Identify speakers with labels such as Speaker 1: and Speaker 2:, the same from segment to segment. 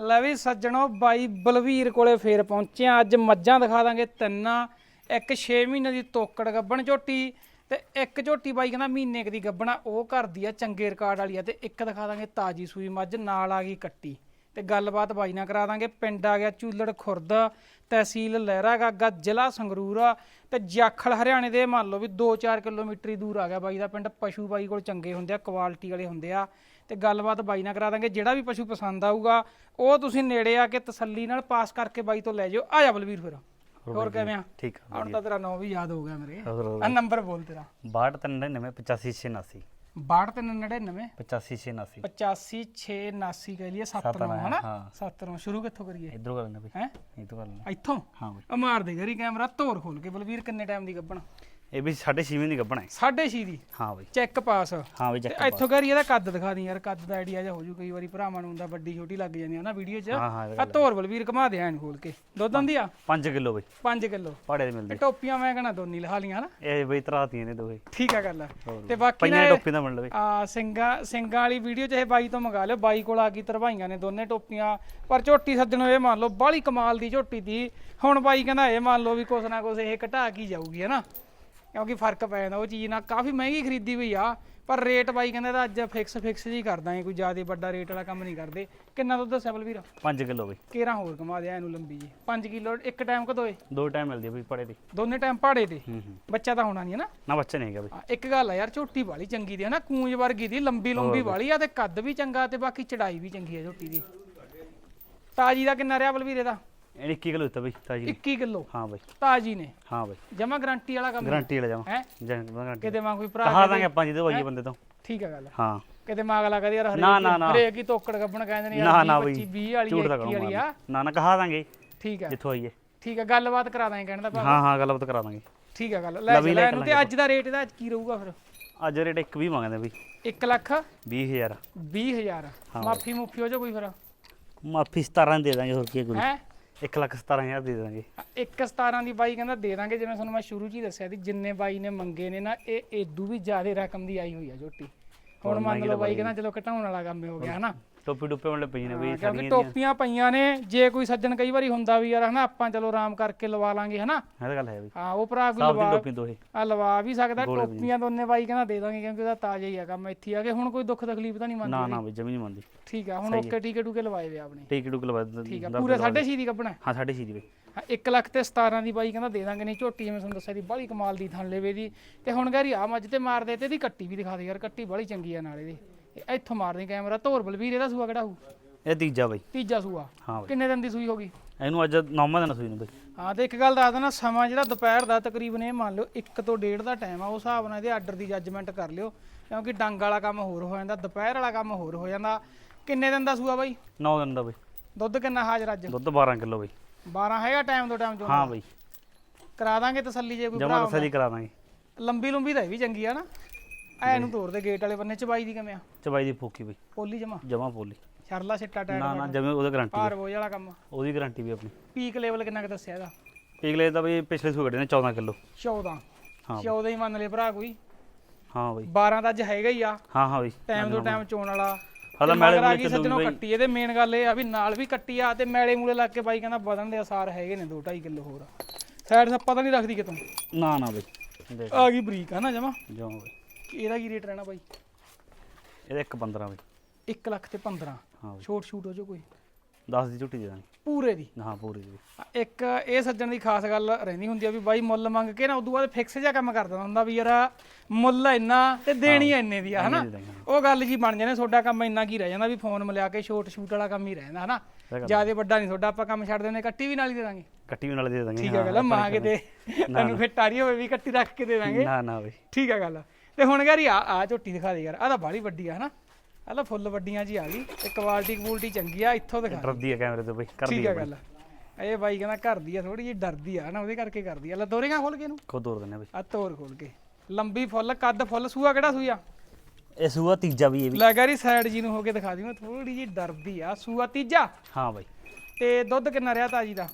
Speaker 1: ਲੈ ਵੀ ਸੱਜਣੋ, ਬਾਈ ਬਲਵੀਰ ਕੋਲੇ ਫੇਰ ਪਹੁੰਚਿਆ ਅੱਜ ਮੱਝਾਂ ਦਿਖਾ ਦਾਂਗੇ ਤਿੰਨਾਂ। ਇੱਕ 6 ਮਹੀਨੇ ਦੀ ਤੋਕੜ ਗੱਬਣ ਝੋਟੀ ਤੇ ਇੱਕ ਝੋਟੀ ਬਾਈ ਕਹਿੰਦਾ ਮਹੀਨੇ ਕੁ ਦੀ ਗੱਬਣਾ ਉਹ ਕਰਦੀ ਆ ਚੰਗੇ ਰਿਕਾਰਡ ਵਾਲੀ ਆ ਤੇ ਇੱਕ ਦਿਖਾ ਦਾਂਗੇ ਤਾਜੀ ਸੂਈ ਮੱਝ, ਨਾਲ ਆ ਗਈ ਕੱਟੀ। ਤੇ ਗੱਲਬਾਤ ਬਾਈ ਨਾਲ ਕਰਾ ਦਾਂਗੇ। ਪਿੰਡ ਆ ਗਿਆ ਚੂਲੜ ਖੁਰਦ ਤਹਿਸੀਲ ਲਹਿਰਾ ਗਾਗਾ ਜ਼ਿਲ੍ਹਾ ਸੰਗਰੂਰ। ਆ ਤੇ ਜਾਖਲ ਹਰਿਆਣੇ ਦੇ ਮੰਨ ਲਓ ਵੀ 2-4 ਕਿਲੋਮੀਟਰ ਹੀ ਦੂਰ ਆ ਗਿਆ ਬਾਈ ਦਾ ਪਿੰਡ। ਪਸ਼ੂ ਬਾਈ ਕੋਲ ਚੰਗੇ ਹੁੰਦੇ ਆ ਕੁਆਲਿਟੀ ਵਾਲੇ ਹੁੰਦੇ ਆ। ਤੇ ਗੱਲਬਾਤ ਬਾਈ ਨਾਲ ਕਰਾ ਦਾਂਗੇ। ਜਿਹੜਾ ਵੀ ਪਸ਼ੂ ਪਸੰਦ ਆਊਗਾ ਉਹ ਤੁਸੀਂ ਨੇੜੇ ਆ ਕੇ ਤਸੱਲੀ ਨਾਲ ਪਾਸ ਕਰਕੇ ਬਾਈ ਤੋਂ ਲੈ ਜਾਓ। ਆ ਜਾ ਬਲਵੀਰ ਫਿਰ। ਹੋਰ ਕਿਵੇਂ ਆ?
Speaker 2: ਠੀਕ ਆ
Speaker 1: ਹੁਣ ਤਾਂ ਤੇਰਾ ਨਾਮ ਵੀ ਯਾਦ ਹੋ ਗਿਆ ਮੇਰੇ। ਆ ਨੰਬਰ ਬੋਲ ਤੇਰਾ।
Speaker 2: 6299 8589
Speaker 1: 62399
Speaker 2: 8589
Speaker 1: 85689 ਕਹਿ ਲਈਏ 7
Speaker 2: ਸੱਤ
Speaker 1: ਹਨਾ?
Speaker 2: ਹਾਂ।
Speaker 1: 7 ਸ਼ੁਰੂ ਕਿੱਥੋਂ ਕਰੀਏ?
Speaker 2: ਇਧਰੋਂ ਕਰ ਲੈਣਾ ਬਈ।
Speaker 1: ਹੈ?
Speaker 2: ਇਧਰੋਂ ਕਰ ਲੈਣਾ
Speaker 1: ਇੱਥੋਂ?
Speaker 2: ਹਾਂ ਬਈ।
Speaker 1: ਮਾਰ ਦੇ ਕੈਮਰਾ ਧੋਰ ਖੋਲ ਕੇ ਬਲਵੀਰ ਕਿੰਨੇ ਟਾਈਮ ਦੀ ਗੱਬਣ
Speaker 2: ਇਹ ਵੀ 6.5 ਦੀ ਗੱਬਣਾ ਹੈ।
Speaker 1: 6.5 ਦੀ?
Speaker 2: ਹਾਂ ਬਈ।
Speaker 1: Check pass.
Speaker 2: ਹਾਂ ਬਈ ਚੱਕ
Speaker 1: ਇੱਥੋਂ ਕਰੀ ਇਹਦਾ ਕੱਦ ਦਿਖਾ ਦੀ ਯਾਰ ਕੱਦ ਦਾ ਆਈਡੀਆ ਜਿਹਾ ਹੋ ਜੂ ਕਈ ਵਾਰੀ ਭਰਾਵਾਂ ਨੂੰ ਹੁੰਦਾ ਵੱਡੀ ਛੋਟੀ ਲੱਗ ਜਾਂਦੀ ਆ ਨਾ ਵੀਡੀਓ 'ਚ।
Speaker 2: ਹਾਂ ਹਾਂ
Speaker 1: ਆ ਧੋਰ ਬਲਵੀਰ ਘਮਾ ਦੇ ਐਨ ਖੋਲ ਕੇ। ਦੁੱਧ ਆਂਦੀ ਆ?
Speaker 2: 5 ਕਿਲੋ ਬਈ।
Speaker 1: 5 ਕਿਲੋ।
Speaker 2: ਪਾੜੇ ਦੇ ਮਿਲਦੇ।
Speaker 1: ਟੋਪੀਆਂ ਮੈਂ ਕਹਣਾ ਦੋਨੀ ਲਹਾ ਲੀਆਂ ਨਾ
Speaker 2: ਇਹ ਬਈ ਤਰਾਤੀਆਂ ਨੇ ਦੋਵੇਂ
Speaker 1: ਠੀਕ ਆ ਗੱਲ
Speaker 2: ਹੋਰ
Speaker 1: ਤੇ ਬਾਕੀ
Speaker 2: ਪਈਆਂ
Speaker 1: ਨਾ
Speaker 2: ਟੋਪੀ ਦਾ ਮਿਲ ਲਵੇ।
Speaker 1: ਆ ਸਿੰਘਾਂ ਸਿੰਘਾਂ ਵਾਲੀ ਵੀਡੀਓ ਚ ਇਹ ਬਾਈ ਤੋਂ ਮੰਗਾ ਲਿਓ। ਬਾਈ ਕੋਲ ਆ ਗਈ ਤਰਵਾਈਆਂ ਨੇ ਦੋਨੇ ਟੋਪੀਆਂ। ਪਰ ਝੋਟੀ ਸੱਜਣੋ ਇਹ ਮੰਨ ਲਓ ਬਾਹਲੀ ਕਮਾਲ ਦੀ ਝੋਟੀ ਦੀ ਹੁਣ ਬਾਈ ਕਹਿੰਦਾ ਇਹ ਮੰਨ ਲਓ ਵੀ ਕੁਛ ਨਾ ਕੁਛ ਇਹ ਘਟਾ ਕੀ ਜਾਊਗੀ ਹੈ ਨਾ ਕਿਉਂਕਿ ਫ਼ਰਕ ਪੈ ਜਾਂਦਾ ਉਹ ਚੀਜ਼ ਨਾਲ ਕਾਫੀ ਮਹਿੰਗੀ ਖਰੀਦੀ ਹੋਈ ਆ ਪਰ ਰੇਟ ਬਾਈ ਕਹਿੰਦਾ ਇਹਦਾ ਅੱਜ ਫਿਕਸ ਫਿਕਸ ਜੀ ਕਰ ਦਾਂਗੇ ਕੋਈ ਜ਼ਿਆਦਾ ਵੱਡਾ ਰੇਟ ਵਾਲਾ ਕੰਮ ਨਹੀਂ ਕਰਦੇ। ਕਿੰਨਾ ਦੁੱਧ ਦੱਸਿਆ ਬਲਵੀਰ
Speaker 2: 5 ਕਿਲੋ ਬਈ।
Speaker 1: ਕੇਰਾਂ ਹੋਰ ਕਮਾ ਦਿਆ ਇਹਨੂੰ ਲੰਬੀ ਜੀ 5 ਕਿਲੋ ਇੱਕ ਟਾਈਮ ਕਦੋਏ
Speaker 2: ਦੋ ਟਾਈਮ ਮਿਲਦੀ ਆ ਬਈ ਪਾੜੇ ਦੀ।
Speaker 1: ਦੋਨੇ ਟਾਈਮ ਤੇ?
Speaker 2: ਹੂੰ ਹੂੰ।
Speaker 1: ਬੱਚਾ ਤਾਂ ਹੋਣਾ ਨਹੀਂ ਹੈ ਨਾ?
Speaker 2: ਨਾ ਬੱਚਾ ਨਹੀਂ ਹੈਗਾ ਬਈ।
Speaker 1: ਹਾਂ, ਇੱਕ ਗੱਲ ਆ ਯਾਰ ਝੋਟੀ ਵਾਲੀ ਚੰਗੀ ਦੀ ਹੈ ਨਾ ਕੂੰਜ ਵਰਗੀ ਦੀ ਲੰਬੀ ਲੰਬੀ ਵਾਲੀ ਆ ਤੇ ਕੱਦ ਵੀ ਚੰਗਾ ਤੇ ਬਾਕੀ ਚੜਾਈ ਵੀ ਚੰਗੀ ਆ ਝੋਟੀ ਦੀ। ਤਾਜੀ ਦਾ ਕਿੰਨਾ ਰਿਹਾ ਬਲਵੀਰੇ ਦਾ?
Speaker 2: ਇਹ 21 ਕਿਲੋ ਦਿੱਤਾ ਬਈ ਤਾਜੀ ਨੇ।
Speaker 1: 21 ਕਿਲੋ?
Speaker 2: ਹਾਂ ਬਈ।
Speaker 1: ਤਾਜੀ ਨੇ?
Speaker 2: ਹਾਂ ਬਈ।
Speaker 1: ਜਮਾ ਗਾਰੰਟੀ ਵਾਲਾ ਕੰਮ
Speaker 2: ਗਾਰੰਟੀ ਵਾਲਾ ਜਾਵਾਂ
Speaker 1: ਹੈ?
Speaker 2: ਗਾਰੰਟੀ
Speaker 1: ਕਿਤੇ ਮਾਂ ਕੋਈ ਭਰਾ
Speaker 2: ਕਹਾ ਦਾਂਗੇ ਆਪਾਂ ਜਿਹਦੇ ਭਾਈ ਬੰਦੇ ਤੋਂ।
Speaker 1: ਠੀਕ ਆ ਗੱਲ।
Speaker 2: ਹਾਂ।
Speaker 1: ਕਿਤੇ ਮਾਂ ਅਗਲਾ ਕਹਦੇ ਯਾਰ ਹਰੇਕ
Speaker 2: ਨਾ, ਨਾ, ਨਾ।
Speaker 1: ਹਰੇਕ ਹੀ ਤੋਕੜ ਗੱਬਣ ਕਹਿੰਦੇ ਨੇ
Speaker 2: ਨਾ,
Speaker 1: ਯਾਰ
Speaker 2: ਨਾ
Speaker 1: 20
Speaker 2: ਬਈ।
Speaker 1: 20 ਵਾਲੀ
Speaker 2: ਝੂਠ ਦਾ
Speaker 1: 21 ਵਾਲੀ ਆ।
Speaker 2: ਨਾ ਨਾ ਕਹਾ ਦਾਂਗੇ।
Speaker 1: ਠੀਕ ਆ।
Speaker 2: ਜਿੱਥੋਂ ਆਈਏ।
Speaker 1: ਠੀਕ ਆ ਗੱਲਬਾਤ ਕਰਾ ਦਾਂਗੇ ਕਹਿਣ ਦਾ ਭਾਵ।
Speaker 2: ਹਾਂ ਹਾਂ ਗੱਲਬਾਤ ਕਰਾ ਦਾਂਗੇ।
Speaker 1: ਠੀਕ ਆ ਗੱਲ ਲੈ
Speaker 2: ਲੈ
Speaker 1: ਇਹਨੂੰ ਤੇ ਅੱਜ ਦਾ ਰੇਟ ਇਹਦਾ ਅੱਜ ਕੀ ਰਹੂਗਾ ਫਿਰ?
Speaker 2: ਅੱਜ ਰੇਟ ਇੱਕ ਵੀ ਮੰਗਦੇ ਬਈ।
Speaker 1: 1 ਲੱਖ?
Speaker 2: 20000
Speaker 1: 20000 ਮਾਫੀ ਮੁਫੀ ਹੋ ਜਾ ਕੋਈ ਫਿਰ?
Speaker 2: ਮਾਫੀ 17 ਦੇ ਦਾਂਗੇ ਹੋਰ ਕੀ ਕੋਈ।
Speaker 1: ਹੈ?
Speaker 2: 1 ਲੱਖ 17000 ਦੇ ਦਾਂਗੇ।
Speaker 1: ਇੱਕ 17 ਦੀ ਬਾਈ ਕਹਿੰਦਾ ਦੇ ਦਾਂਗੇ ਜਿਵੇਂ ਤੁਹਾਨੂੰ ਮੈਂ ਸ਼ੁਰੂ 'ਚ ਹੀ ਦੱਸਿਆ ਸੀ ਜਿੰਨੇ ਬਾਈ ਨੇ ਮੰਗੇ ਨੇ ਨਾ ਇਹ ਏਦੂ ਵੀ ਜ਼ਿਆਦਾ ਰਕਮ ਦੀ ਆਈ ਹੋਈ ਆ ਝੋਟੀ। ਹੁਣ ਮੰਨ ਲਓ ਬਾਈ ਕਹਿੰਦਾ ਚਲੋ ਘਟਾਉਣ ਵਾਲਾ ਕੰਮ ਹੋ ਗਿਆ ਹਨਾ?
Speaker 2: ਟੋਪੀ ਟੁੱਪੇ ਵਾਲੇ ਪਈ ਨੇ ਬਈ
Speaker 1: ਕਿਉਂਕਿ ਟੋਪੀਆਂ ਪਈਆਂ ਨੇ ਜੇ ਕੋਈ ਸੱਜਣ ਕਈ ਵਾਰੀ ਹੁੰਦਾ ਵੀ ਯਾਰ ਹਨਾ ਆਪਾਂ ਚਲੋ ਆਰਾਮ ਕਰਕੇ ਲਵਾ ਲਾਂਗੇ ਹਨਾ।
Speaker 2: ਇਹ ਤਾਂ ਗੱਲ ਹੈ ਬਈ।
Speaker 1: ਹਾਂ ਉਹ ਭਰਾ ਕੋਈ
Speaker 2: ਸਾਫ਼ ਦੀ
Speaker 1: ਲਵਾ
Speaker 2: ਟੋਪੀ ਦੋਹੇ।
Speaker 1: ਆ ਲਵਾ ਵੀ ਸਕਦਾ ਟੋਪੀਆਂ ਦੋਨੇ ਬਾਈ ਕਹਿੰਦਾ ਦੇ ਦਾਂਗੇ ਕਿਉਂਕਿ ਉਹਦਾ ਤਾਜ਼ਾ ਹੀ ਆ ਕੰਮ ਇੱਥੇ ਆ ਕੇ ਹੁਣ ਕੋਈ ਦੁੱਖ ਤਕਲੀਫ ਤਾਂ ਨਹੀਂ
Speaker 2: ਨਾ
Speaker 1: ਮੰਨਦੀ
Speaker 2: ਨਾ ਬਈ ਜਮੀ ਨਹੀਂ ਮੰਨਦੀ।
Speaker 1: ਠੀਕ ਆ ਹੁਣ ਓਕੇ ਟੀਕੇ ਟੂਕੇ ਲਵਾਏ ਵੇ ਆਪਣੇ।
Speaker 2: ਟਿਕਟ ਟੁਕ ਲਵਾ
Speaker 1: ਠੀਕ ਆ ਪੂਰੇ 6.5 ਦੀ ਕੱਢਣਾ
Speaker 2: ਹਾਂ ਸਾਢੇ ਛੇ ਦੀ ਬਈ।
Speaker 1: ਹਾਂ 1 ਲੱਖ ਤੇ 17 ਦੀ ਬਾਈ ਕਹਿੰਦਾ ਦੇ ਦਾਂਗੇ ਨਹੀਂ ਝੋਟੀ ਜਿਵੇਂ ਤੁਹਾਨੂੰ ਦੱਸਿਆ ਦੀ ਬਾਹਲੀ ਕਮਾਲ ਦੀ ਥਣ ਲੇਵੇ ਦੀ। ਤੇ ਹੁਣ ਗੈਰੀ ਆ ਮੱਝ ਤੇ ਮਾਰ ਦੇ ਤੇ ਇਹਦੀ ਕੱਟੀ ਵੀ ਦਿਖਾ ਦੇ ਯਾਰ ਕੱਟੀ ਬਾਹਲੀ ਚੰਗੀ ਆ ਨਾਲ ਇਹਦੀ। ਇਹ ਇੱਥੋਂ ਮਾਰਦੀ ਕੈਮਰਾ ਧੋਰ ਬਲਵੀਰ ਇਹਦਾ ਸੂਆ ਕਿਹੜਾ ਹੋਊ?
Speaker 2: ਇਹ ਤੀਜਾ ਬਈ।
Speaker 1: ਤੀਜਾ ਸੂਆ।
Speaker 2: ਹਾਂ ਬਈ।
Speaker 1: ਕਿੰਨੇ ਦਿਨ ਦੀ ਸੂਈ ਹੋਗੀ
Speaker 2: ਇਹਨੂੰ ਅੱਜ ਨੌਵਾਂ ਦਿਨ ਸੂਈ ਨੂੰ ਬਈ।
Speaker 1: ਹਾਂ ਤੇ ਇੱਕ ਗੱਲ ਦੱਸ ਦੇਣਾ ਸਮਾਂ ਜਿਹੜਾ ਦੁਪਹਿਰ ਦਾ ਤਕਰੀਬਨ ਇਹ ਮੰਨ ਲਿਓ 1 ਤੋਂ 1.5 ਦਾ ਟਾਈਮ ਆ ਉਸ ਹਿਸਾਬ ਨਾਲ ਇਹਦੇ ਆਰਡਰ ਦੀ ਜੱਜਮੈਂਟ ਕਰ ਲਿਓ ਕਿਉਂਕਿ ਡੰਗ ਵਾਲਾ ਕੰਮ ਹੋਰ ਹੋ ਜਾਂਦਾ ਦੁਪਹਿਰ ਵਾਲਾ ਕੰਮ ਹੋਰ ਹੋ ਜਾਂਦਾ। ਕਿੰਨੇ ਦਿਨ ਦਾ ਸੂਆ ਬਾਈ?
Speaker 2: 9 ਦਿਨ ਦਾ ਬਈ।
Speaker 1: ਦੁੱਧ ਕਿੰਨਾ ਹਾਜ਼ਰ ਅੱਜ?
Speaker 2: ਦੁੱਧ 12 ਕਿਲੋ ਬਈ।
Speaker 1: 12 ਹੈਗਾ ਟਾਈਮ ਤੋਂ ਟਾਈਮ ਚੋਂ।
Speaker 2: ਹਾਂ ਬਈ।
Speaker 1: ਕਰਾ ਦਾਂਗੇ ਤਸੱਲੀ ਜੇ ਕੋਈ
Speaker 2: ਜਮਾ
Speaker 1: ਭਰਾ
Speaker 2: ਤਸੱਲੀ ਕਰਾ ਦਾਂਗੇ।
Speaker 1: ਲੰਬੀ ਲੰਬੀ ਤਾਂ ਇਹ ਵੀ ਚੰਗੀ ਆ ਨਾ। ਐ ਨੂੰ ਤੋੜ ਦੇ ਗੇਟ ਵਾਲੇ ਬੰਨੇ ਚ ਬਾਈ ਦੀ ਕਿਵੇਂ ਆ?
Speaker 2: ਚਬਾਈ ਦੀ ਫੋਕੀ ਬਈ।
Speaker 1: ਪੋਲੀ ਜਮਾ?
Speaker 2: ਜਮਾ ਪੋਲੀ।
Speaker 1: ਸ਼ਰਲਾ ਛਿੱਟਾ ਟਾਇਰ
Speaker 2: ਨਾ ਨਾ ਜਮੇ ਉਹਦੇ ਗਾਰੰਟੀ
Speaker 1: ਭਾਰ ਬੋਝ ਵਾਲਾ ਕੰਮ
Speaker 2: ਉਹਦੀ ਗਾਰੰਟੀ ਵੀ ਆਪਣੀ।
Speaker 1: ਪੀਕ ਲੈਵਲ ਕਿੰਨਾ ਕੁ ਦੱਸਿਆ ਇਹਦਾ?
Speaker 2: ਪਿਛਲੇ ਤਾਂ ਬਈ ਪਿਛਲੇ ਸੂ ਕੱਢੇ ਨੇ 14 ਕਿਲੋ।
Speaker 1: 14
Speaker 2: ਹਾਂ
Speaker 1: 14 ਹੀ ਮੰਨ ਲਏ ਭਰਾ ਕੋਈ।
Speaker 2: ਹਾਂ ਬਈ।
Speaker 1: 12 ਤਾਂ ਅੱਜ ਹੈਗਾ ਹੀ ਆ।
Speaker 2: ਹਾਂ ਹਾਂ ਬਈ।
Speaker 1: ਟਾਈਮ ਤੋਂ ਟਾਈਮ ਚੋਣ ਵਾਲਾ।
Speaker 2: ਹਲਾ ਮੈਲੇ ਮੂਲੇ ਚੱਲੂ ਬਈ।
Speaker 1: ਕੱਟੀ ਇਹਦੇ ਮੇਨ ਗੱਲ ਇਹ ਆ ਵੀ ਨਾਲ ਵੀ ਕੱਟੀ ਆ ਤੇ ਮੈਲੇ ਮੂਲੇ ਲੱਗ ਕੇ ਬਾਈ ਕਹਿੰਦਾ ਵਧਣ ਦੇ ਅਸਾਰ ਹੈਗੇ ਨੇ 2 2.5 ਕਿਲੋ ਹੋਰ। ਸਾਈਡ ਸੱਪਾ ਤਾਂ ਨਹੀਂ ਰੱਖਦੀ ਕਿਤੋਂ?
Speaker 2: ਨਾ ਨਾ ਬਈ।
Speaker 1: ਆ ਗਈ ਬਰੀਕ ਆ ਨਾ ਜਮਾ।
Speaker 2: ਜੋ ਬਈ।
Speaker 1: ਇਹਦਾ ਕੀ ਰੇਟ ਰਹਿਣਾ ਬਾਈ?
Speaker 2: ਇਹਦੇ ਇੱਕ 15 ਬਈ।
Speaker 1: 1 ਲੱਖ ਤੇ 15
Speaker 2: ਹਾਂ ਬਈ।
Speaker 1: ਛੋਟ ਛੂਟ ਹੋ ਜੋ ਕੋਈ?
Speaker 2: 10 ਦੀ ਝੁੱਟੀ ਦੇ ਦਾਂਗੇ।
Speaker 1: ਪੂਰੇ ਦੀ?
Speaker 2: ਹਾਂ ਪੂਰੀ ਦੀ।
Speaker 1: ਇੱਕ ਇਹ ਸੱਜਣ ਦੀ ਖਾਸ ਗੱਲ ਰਹਿੰਦੀ ਹੁੰਦੀ ਆ ਵੀ ਬਾਈ ਮੁੱਲ ਮੰਗ ਕੇ ਨਾ ਉਦੋਂ ਬਾਅਦ ਫਿਕਸ ਜਿਹਾ ਕੰਮ ਕਰ ਦਿੰਦਾ ਹੁੰਦਾ ਵੀ ਯਾਰ ਮੁੱਲ ਇੰਨਾ ਤੇ ਦੇਣੀ ਇੰਨੇ ਦੀ ਆ ਹਨਾ?
Speaker 2: ਹਾਂ।
Speaker 1: ਉਹ ਗੱਲ ਜੀ ਬਣ ਜਾਂਦੇ ਤੁਹਾਡਾ ਕੰਮ ਇੰਨਾ ਕੀ ਰਹਿ ਜਾਂਦਾ ਵੀ ਫੋਨ ਮਿਲਿਆ ਕੇ ਸ਼ੋਟ ਸ਼ੂਟ ਵਾਲਾ ਕੰਮ ਹੀ ਰਹਿ ਜਾਂਦਾ ਹਨਾ ਜ਼ਿਆਦਾ ਵੱਡਾ ਨਹੀਂ ਤੁਹਾਡਾ ਆਪਾਂ ਕੰਮ ਛੱਡ ਦਿੰਦੇ ਕੱਟੀ ਵੀ ਨਾਲ ਹੀ ਦੇ ਦਾਂਗੇ।
Speaker 2: ਕੱਟੀ ਵੀ ਨਾਲ ਦੇ ਦਾਂਗੇ
Speaker 1: ਠੀਕ ਆ ਗੱਲ ਮਾਂ ਕਿਤੇ। ਤੈਨੂੰ ਫਿਰ ਟਾਰੀ ਹੋਵੇ ਵੀ ਕੱਟੀ ਰੱਖ ਕੇ ਦੇ ਦਾਂਗੇ।
Speaker 2: ਨਾ ਨਾ ਬਈ।
Speaker 1: ਠੀਕ ਆ ਗੱਲ ਤੇ ਹੁਣ ਯਾਰ ਆ ਆ ਝੋਟੀ ਦਿਖਾ ਦੇ ਯਾਰ ਆ ਤਾਂ ਬਾਹਲੀ ਵੱਡੀ ਆ ਹਨਾ? ਆ ਲੈ ਫੁੱਲ ਵੱਡੀਆਂ ਜੀ ਆ ਗਈ ਤੇ ਕੁਆਲਿਟੀ ਕੁਆਲਿਟੀ ਚੰਗੀ ਆ ਇੱਥੋਂ ਦਿਖਾ
Speaker 2: ਡਰਦੀ ਆ ਕੈਮਰੇ ਤੋਂ ਬਈ ਕਰਦੀ
Speaker 1: ਠੀਕ
Speaker 2: ਆ
Speaker 1: ਆ ਗੱਲ। ਇਹ ਬਾਈ ਕਹਿੰਦਾ ਘਰ ਦੀ ਆ ਥੋੜੀ ਜਿਹੀ ਡਰਦੀ ਆ ਨਾ ਉਹਦੇ ਕਰਕੇ ਕਰਦੀ ਆ। ਲੈ ਦੋਰੇਗਾ ਖੋਲ ਕੇ ਇਹਨੂੰ?
Speaker 2: ਖੁਦ ਤੋਰ ਆ ਬਈ।
Speaker 1: ਆ ਤੋਰ ਖੋਲ ਕੇ। ਲੰਬੀ ਫੁੱਲ ਕੱਦ ਫੁੱਲ ਸੂਆ ਕਿਹੜਾ ਸੂਆ?
Speaker 2: ਇਹ ਸੂਆ ਤੀਜਾ ਵੀ ਇਹ ਵੀ।
Speaker 1: ਲੈ ਗਾਰੀ ਸਾਈਡ ਜੀ ਨੂੰ ਹੋ ਕੇ ਦਿਖਾ ਦੀ ਮੈਂ ਥੋੜੀ ਜਿਹੀ ਡਰਦੀ ਆ। ਸੂਆ ਤੀਜਾ?
Speaker 2: ਹਾਂ ਬਈ।
Speaker 1: ਤੇ ਦੁੱਧ ਕਿੰਨਾ ਰਿਹਾ ਤਾਜੀ ਦਾ?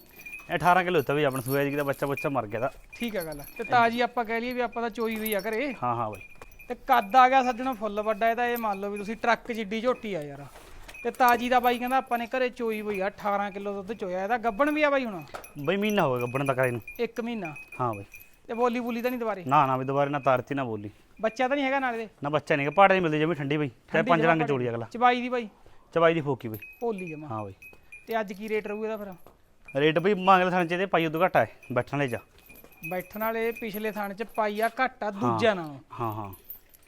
Speaker 2: 18 ਕਿਲੋ ਹੁੰਦਾ ਬਈ ਆਪਣਾ ਸੂਆ ਜੀ ਦਾ ਬੱਚਾ ਬੱਚਾ ਮਰ ਗਿਆ ਦਾ
Speaker 1: ਠੀਕ ਆ ਗੱਲ ਤੇ ਤਾਜੀ ਆਪਾਂ ਕਹਿ ਲਈਏ ਵੀ ਆਪਾਂ ਤਾਂ ਚੋਈ ਹੋਈ ਆ ਘਰੇ।
Speaker 2: ਹਾਂ ਹਾਂ ਬਈ।
Speaker 1: ਤੇ ਕੱਦ ਆ ਗਿਆ ਸੱਜਣੋ ਫੁੱਲ ਵੱਡਾ ਇਹਦਾ ਇਹ ਮੰਨ ਲਓ ਵੀ ਤੁਸੀਂ ਟਰੱਕ ਜਿੱਡੀ ਝੋਟੀ ਆ ਯਾਰ। ਤੇ ਤਾਜੀ ਦਾ ਬਾਈ ਕਹਿੰਦਾ ਆਪਾਂ ਨੇ ਘਰੇ ਚੋਈ ਹੋਈ ਆ 18 ਕਿਲੋ ਦੁੱਧ ਚੋਇਆ। ਇਹਦਾ ਗੱਬਣ ਵੀ ਆ ਬਾਈ ਹੁਣ?
Speaker 2: ਬਈ ਮਹੀਨਾ ਹੋ ਗਿਆ ਗੱਬਣ ਦਾ ਕਰਾਈ ਨੂੰ।
Speaker 1: 1 ਮਹੀਨਾ?
Speaker 2: ਹਾਂ ਬਈ।
Speaker 1: ਤੇ ਬੋਲੀ ਬੋਲੀ ਤਾਂ ਨਹੀਂ ਦੁਬਾਰੇ?
Speaker 2: ਨਾ ਨਾ ਵੀ ਦੁਬਾਰੇ ਨਾ ਤਾਰਤੀ ਨਾ ਬੋਲੀ।
Speaker 1: ਬੱਚਾ ਤਾਂ ਨਹੀਂ ਹੈਗਾ ਨਾਲੇ ਦੇ
Speaker 2: ਨਾ ਬੱਚਾ ਨਹੀਂ ਪਾੜੇ ਨਹੀਂ ਮਿਲਦੇ ਜਮੀ ਠੰਡੀ ਬਈ। ਚਾਹੇ ਪੰਜ ਰੰਗ ਚੋੜੀ ਅਗਲਾ।
Speaker 1: ਚਬਾਈ ਦੀ ਬਾਈ?
Speaker 2: ਚਬਾਈ ਦੀ ਫੋਕੀ ਬਈ।
Speaker 1: ਭੋਲੀ ਜਮਾ।
Speaker 2: ਹਾਂ ਬਈ।
Speaker 1: ਤੇ ਅੱਜ ਕੀ ਰੇਟ ਰਹੂ ਇਹਦਾ ਫਿਰ?
Speaker 2: ਰੇਟ ਬਈ ਮੰਗਲੇ ਥਾਣੇ ਚ ਇਹਦੇ ਪਾਈ ਉਦੋਂ ਘੱਟ ਹੈ ਬੈਠਣ ਲਈ ਜਾ।
Speaker 1: ਬੈਠਣ ਵਾਲੇ ਪਿਛਲੇ ਥਾਣ ਚ ਪਾਈ ਆ ਘੱਟ ਦੂਜਿਆਂ ਨਾਲੋਂ।
Speaker 2: ਹਾਂ ਹਾਂ।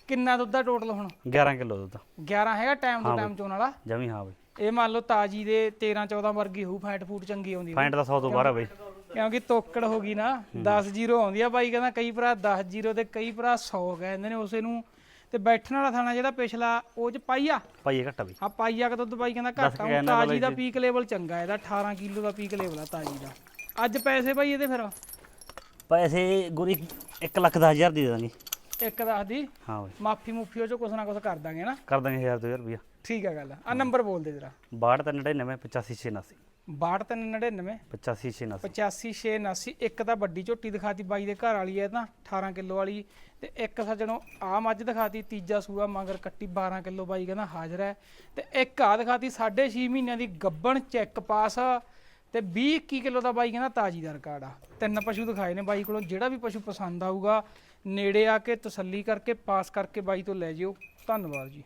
Speaker 1: ਕਿੰਨਾ ਦੁੱਧ ਦਾ ਟੋਟਲ ਹੁਣ?
Speaker 2: 11 ਕਿਲੋ ਦੁੱਧ
Speaker 1: 11 ਹੈਗਾ ਟਾਈਮ ਤੋਂ ਟਾਈਮ ਚੋਣ ਵਾਲਾ?
Speaker 2: ਜਮੀ ਹਾਂ ਬਈ।
Speaker 1: ਇਹ ਮੰਨ ਲਓ ਤਾਜੀ ਦੇ 13 14 ਵਰਗੀ ਹੋਊ ਫੈਟ ਫੂਡ ਚੰਗੀ ਆਉਂਦੀ।
Speaker 2: ਫਾਇੰਟ ਦਾ 100 ਤੋਂ ਬਾਹਰ ਆ ਬਈ।
Speaker 1: ਕਿਉਂਕਿ ਤੋਕੜ ਹੋ ਗਈ ਨਾ 10 ਜ਼ੀਰੋ ਆਉਂਦੀ ਆ ਬਾਈ ਕਹਿੰਦਾ ਕਈ ਭਰਾ 10 ਜ਼ੀਰੋ ਤੇ ਕਈ ਭਰਾ 100 ਕਹਿੰਦੇ ਨੇ ਉਸੇ ਨੂੰ ਤੇ ਬੈਠਣ ਵਾਲਾ ਥਾਣਾ ਜਿਹੜਾ ਪਿਛਲਾ ਉਹ ਚ ਪਾਈਆ?
Speaker 2: ਪਾਈਏ ਘੱਟ ਬਈ।
Speaker 1: ਆ ਪਾਈਆ ਕਿ ਦੁੱਧ ਬਾਈ ਕਹਿੰਦਾ ਘੱਟ
Speaker 2: ਕਹਿੰਦਾ
Speaker 1: ਤਾਜੀ ਦਾ ਪੀਕ ਲੈਵਲ ਚੰਗਾ ਇਹਦਾ 18 ਕਿਲੋ ਦਾ ਪੀਕ ਲੈਵਲ ਆ ਤਾਜੀ ਦਾ। ਅੱਜ ਪੈਸੇ ਬਾਈ ਇਹਦੇ ਫਿਰ?
Speaker 2: ਪੈਸੇ ਗੁਰੀ 1 ਲੱਖ 10 ਹਜ਼ਾਰ ਦੀ ਦੇ ਦਾਂਗੇ।
Speaker 1: ਇੱਕ ਦੱਸ ਦੀ?
Speaker 2: ਹਾਂ ਬਈ।
Speaker 1: ਮਾਫੀ ਮੁਫੀ ਉਹ ਚ ਕੁਛ ਨਾ ਕੁਛ ਕਰ ਦਾਂਗੇ ਨਾ।
Speaker 2: ਕਰ ਦਾਂਗੇ 1000 2000 ਰੁਪਇਆ
Speaker 1: ਠੀਕ ਆ ਗੱਲ ਆ ਨੰਬਰ ਬੋਲ ਦੇ ਜਰਾ।
Speaker 2: 6299 8589
Speaker 1: 6299
Speaker 2: 8589
Speaker 1: 85679 ਇੱਕ ਤਾਂ ਵੱਡੀ ਝੋਟੀ ਦਿਖਾਤੀ ਬਾਈ ਦੇ ਘਰ ਵਾਲੀ ਹੈ ਤਾਂ 18 ਕਿਲੋ ਵਾਲੀ ਤੇ ਇੱਕ ਸੱਜਣੋ ਆ ਮੱਝ ਦਿਖਾਤੀ ਤੀਜਾ ਸੂਆ ਮਗਰ ਕੱਟੀ 12 ਕਿਲੋ ਬਾਈ ਕਹਿੰਦਾ ਹਾਜ਼ਰ ਹੈ। ਤੇ ਇੱਕ ਆ ਦਿਖਾਤੀ 6.5 ਮਹੀਨਿਆਂ ਦੀ ਗੱਬਣ ਚੈੱਕ ਪਾਸ ਤੇ 20 21 ਕਿਲੋ ਦਾ ਬਾਈ ਕਹਿੰਦਾ ਤਾਜੀ ਦਾ ਰਿਕਾਰਡ ਆ। ਤਿੰਨ ਪਸ਼ੂ ਦਿਖਾਏ ਨੇ ਬਾਈ ਕੋਲੋਂ ਜਿਹੜਾ ਵੀ ਪਸ਼ੂ ਪਸੰਦ ਆਊਗਾ ਨੇੜੇ ਆ ਕੇ ਤਸੱਲੀ ਕਰਕੇ ਪਾਸ ਕਰਕੇ ਬਾਈ ਤੋਂ ਲੈ ਜਿਓ। ਧੰਨਵਾਦ ਜੀ।